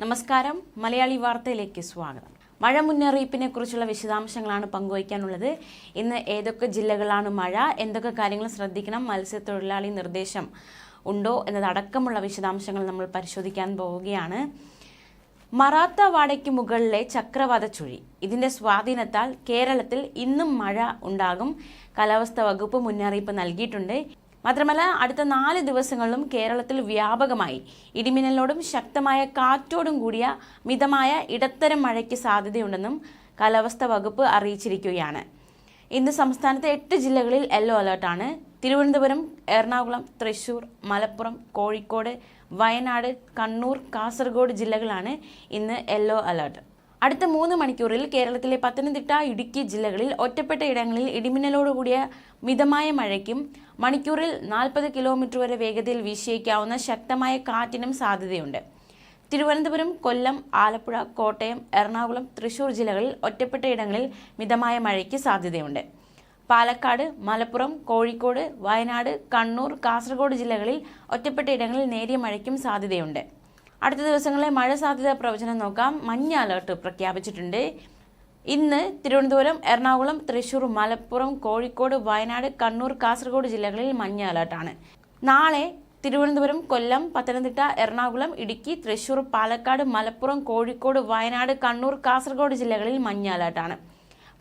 നമസ്കാരം. മലയാളി വാർത്തയിലേക്ക് സ്വാഗതം. മഴ മുന്നറിയിപ്പിനെ കുറിച്ചുള്ള വിശദാംശങ്ങളാണ് പങ്കുവയ്ക്കാനുള്ളത്. ഇന്ന് ഏതൊക്കെ ജില്ലകളാണ് മഴ? എന്തൊക്കെ കാര്യങ്ങൾ ശ്രദ്ധിക്കണം? മത്സ്യത്തൊഴിലാളി നിർദ്ദേശം ഉണ്ടോ എന്നതടക്കമുള്ള വിശദാംശങ്ങൾ നമ്മൾ പരിശോധിക്കാൻ പോവുകയാണ്. മറാത്ത വാടയ്ക്ക് മുകളിലെ ചക്രവാത ചുഴി. ഇതിന്റെ സ്വാധീനത്താൽ കേരളത്തിൽ ഇന്നും മഴ ഉണ്ടാകും. കാലാവസ്ഥാ വകുപ്പ് മുന്നറിയിപ്പ് നൽകിയിട്ടുണ്ട്. മാത്രമല്ല അടുത്ത നാല് ദിവസങ്ങളിലും കേരളത്തിൽ വ്യാപകമായി ഇടിമിന്നലോടും ശക്തമായ കാറ്റോടും കൂടിയ മിതമായ ഇടത്തരം മഴയ്ക്ക് സാധ്യതയുണ്ടെന്നും കാലാവസ്ഥാ വകുപ്പ് അറിയിച്ചിരിക്കുകയാണ്. ഇന്ന് സംസ്ഥാനത്തെ എട്ട് ജില്ലകളിൽ യെല്ലോ അലേർട്ടാണ് തിരുവനന്തപുരം എറണാകുളം തൃശൂർ മലപ്പുറം കോഴിക്കോട് വയനാട് കണ്ണൂർ കാസർഗോഡ് ജില്ലകളാണ് ഇന്ന് യെല്ലോ അലർട്ട്. അടുത്ത മൂന്ന് മണിക്കൂറിൽ കേരളത്തിലെ പത്തനംതിട്ട ഇടുക്കി ജില്ലകളിൽ ഒറ്റപ്പെട്ട ഇടങ്ങളിൽ ഇടിമിന്നലോടുകൂടിയ മിതമായ മഴയ്ക്കും മണിക്കൂറിൽ നാൽപ്പത് കിലോമീറ്റർ വരെ വേഗതയിൽ വീശിയേക്കാവുന്ന ശക്തമായ കാറ്റിനും സാധ്യതയുണ്ട്. തിരുവനന്തപുരം കൊല്ലം ആലപ്പുഴ കോട്ടയം എറണാകുളം തൃശൂർ ജില്ലകളിൽ ഒറ്റപ്പെട്ട ഇടങ്ങളിൽ മിതമായ മഴയ്ക്ക് സാധ്യതയുണ്ട്. പാലക്കാട് മലപ്പുറം കോഴിക്കോട് വയനാട് കണ്ണൂർ കാസർഗോഡ് ജില്ലകളിൽ ഒറ്റപ്പെട്ട ഇടങ്ങളിൽ നേരിയ മഴയ്ക്കും സാധ്യതയുണ്ട്. അടുത്ത ദിവസങ്ങളിലെ മഴ സാധ്യത പ്രവചനം നോക്കാം. മഞ്ഞ അലേർട്ട് പ്രഖ്യാപിച്ചിട്ടുണ്ട്. ഇന്ന് തിരുവനന്തപുരം എറണാകുളം തൃശൂർ മലപ്പുറം കോഴിക്കോട് വയനാട് കണ്ണൂർ കാസർഗോഡ് ജില്ലകളിൽ മഞ്ഞ അലേർട്ടാണ്. നാളെ തിരുവനന്തപുരം കൊല്ലം പത്തനംതിട്ട എറണാകുളം ഇടുക്കി തൃശൂർ പാലക്കാട് മലപ്പുറം കോഴിക്കോട് വയനാട് കണ്ണൂർ കാസർഗോഡ് ജില്ലകളിൽ മഞ്ഞ അലേർട്ടാണ്.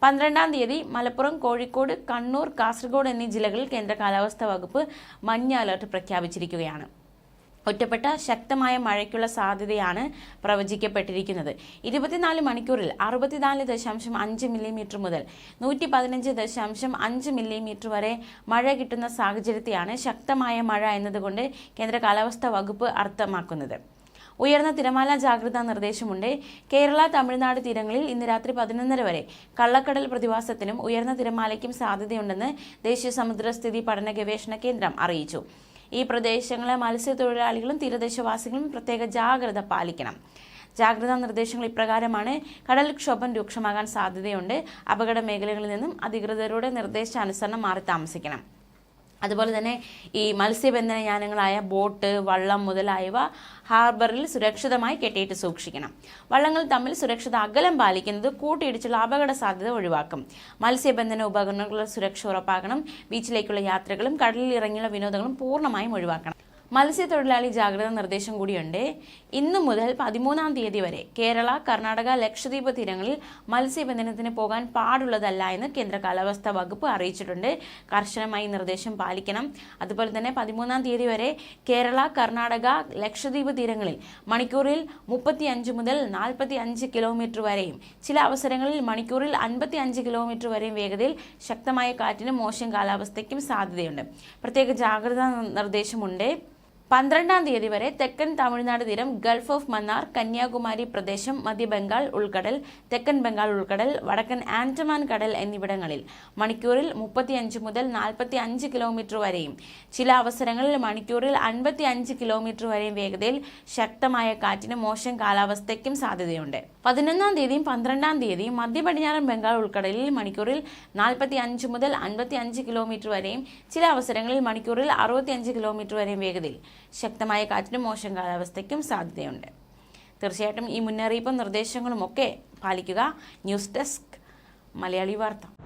പന്ത്രണ്ടാം തീയതി മലപ്പുറം കോഴിക്കോട് കണ്ണൂർ കാസർഗോഡ് എന്നീ ജില്ലകളിൽ കേന്ദ്ര കാലാവസ്ഥാ വകുപ്പ് മഞ്ഞ അലേർട്ട് പ്രഖ്യാപിച്ചിരിക്കുകയാണ്. ഒറ്റപ്പെട്ട ശക്തമായ മഴയ്ക്കുള്ള സാധ്യതയാണ് പ്രവചിക്കപ്പെട്ടിരിക്കുന്നത്. ഇരുപത്തിനാല് മണിക്കൂറിൽ അറുപത്തിനാല് ദശാംശം അഞ്ച് മില്ലിമീറ്റർ മുതൽ നൂറ്റി പതിനഞ്ച് ദശാംശം അഞ്ച് മില്ലിമീറ്റർ വരെ മഴ കിട്ടുന്ന സാഹചര്യത്തെയാണ് ശക്തമായ മഴ എന്നതുകൊണ്ട് കേന്ദ്ര കാലാവസ്ഥാ വകുപ്പ് അർത്ഥമാക്കുന്നത്. ഉയർന്ന തിരമാല ജാഗ്രതാ നിർദ്ദേശമുണ്ട്. കേരള തമിഴ്നാട് തീരങ്ങളിൽ ഇന്ന് രാത്രി പതിനൊന്നര വരെ കള്ളക്കടൽ പ്രതിഭാസത്തിനും ഉയർന്ന തിരമാലയ്ക്കും സാധ്യതയുണ്ടെന്ന് ദേശീയ സമുദ്രസ്ഥിതി പഠന ഗവേഷണ കേന്ദ്രം അറിയിച്ചു. ഈ പ്രദേശങ്ങളെ മത്സ്യത്തൊഴിലാളികളും തീരദേശവാസികളും പ്രത്യേക ജാഗ്രത പാലിക്കണം. ജാഗ്രതാ നിർദ്ദേശങ്ങൾ ഇപ്രകാരമാണ് കടൽക്ഷോഭം രൂക്ഷമാകാൻ സാധ്യതയുണ്ട്. അപകട മേഖലകളിൽ നിന്നും അധികൃതരുടെ നിർദ്ദേശാനുസരണം മാറി താമസിക്കണം. അതുപോലെ തന്നെ ഈ മത്സ്യബന്ധന യാനങ്ങളായ ബോട്ട് വള്ളം മുതലായവ ഹാർബറിൽ സുരക്ഷിതമായി കെട്ടിയിട്ട് സൂക്ഷിക്കണം. വള്ളങ്ങൾ തമ്മിൽ സുരക്ഷിത അകലം പാലിക്കുന്നത് കൂട്ടിയിടിച്ചുള്ള അപകട സാധ്യത ഒഴിവാക്കും. മത്സ്യബന്ധന ഉപകരണങ്ങളുടെ സുരക്ഷ ഉറപ്പാക്കണം. ബീച്ചിലേക്കുള്ള യാത്രകളും കടലിൽ ഇറങ്ങിയുള്ള വിനോദങ്ങളും പൂർണമായും ഒഴിവാക്കണം. മത്സ്യത്തൊഴിലാളി ജാഗ്രതാ നിർദ്ദേശം കൂടിയുണ്ട്. ഇന്നു മുതൽ പതിമൂന്നാം തീയതി വരെ കേരള കർണാടക ലക്ഷദ്വീപ് തീരങ്ങളിൽ മത്സ്യബന്ധനത്തിന് പോകാൻ പാടുള്ളതല്ല എന്ന് കേന്ദ്ര കാലാവസ്ഥാ വകുപ്പ് അറിയിച്ചിട്ടുണ്ട്. കർശനമായി നിർദ്ദേശം പാലിക്കണം. അതുപോലെ തന്നെ പതിമൂന്നാം തീയതി വരെ കേരള കർണാടക ലക്ഷദ്വീപ് തീരങ്ങളിൽ മണിക്കൂറിൽ മുപ്പത്തി അഞ്ച് മുതൽ നാൽപ്പത്തി അഞ്ച് കിലോമീറ്റർ വരെയും ചില അവസരങ്ങളിൽ മണിക്കൂറിൽ അൻപത്തി അഞ്ച് കിലോമീറ്റർ വരെയും വേഗതയിൽ ശക്തമായ കാറ്റിനും മോശം കാലാവസ്ഥയ്ക്കും സാധ്യതയുണ്ട്. പ്രത്യേക ജാഗ്രതാ നിർദ്ദേശമുണ്ട്. പന്ത്രണ്ടാം തീയതി വരെ തെക്കൻ തമിഴ്നാട് തീരം ഗൾഫ് ഓഫ് മന്നാർ കന്യാകുമാരി പ്രദേശം മധ്യബംഗാൾ ഉൾക്കടൽ തെക്കൻ ബംഗാൾ ഉൾക്കടൽ വടക്കൻ ആൻഡമാൻ കടൽ എന്നിവിടങ്ങളിൽ മണിക്കൂറിൽ മുപ്പത്തിയഞ്ച് മുതൽ നാൽപ്പത്തി അഞ്ച് കിലോമീറ്റർ വരെയും. ചില അവസരങ്ങളിൽ മണിക്കൂറിൽ അൻപത്തി അഞ്ച് കിലോമീറ്റർ വരെയും വേഗതയിൽ ശക്തമായ കാറ്റിനും മോശം കാലാവസ്ഥയ്ക്കും സാധ്യതയുണ്ട്. പതിനൊന്നാം തീയതിയും പന്ത്രണ്ടാം തീയതിയും മധ്യ പടിഞ്ഞാറൻ ബംഗാൾ ഉൾക്കടലിൽ മണിക്കൂറിൽ നാൽപ്പത്തി അഞ്ച് മുതൽ അൻപത്തി അഞ്ച് കിലോമീറ്റർ വരെയും. ചില അവസരങ്ങളിൽ മണിക്കൂറിൽ അറുപത്തി അഞ്ച് കിലോമീറ്റർ വരെയും വേഗതയിൽ ശക്തമായ കാറ്റിനും മോശം കാലാവസ്ഥയ്ക്കും സാധ്യതയുണ്ട്. തീർച്ചയായിട്ടും ഈ മുന്നറിയിപ്പും നിർദ്ദേശങ്ങളും ഒക്കെ പാലിക്കുക. ന്യൂസ് ഡെസ്ക് മലയാളി വാർത്ത.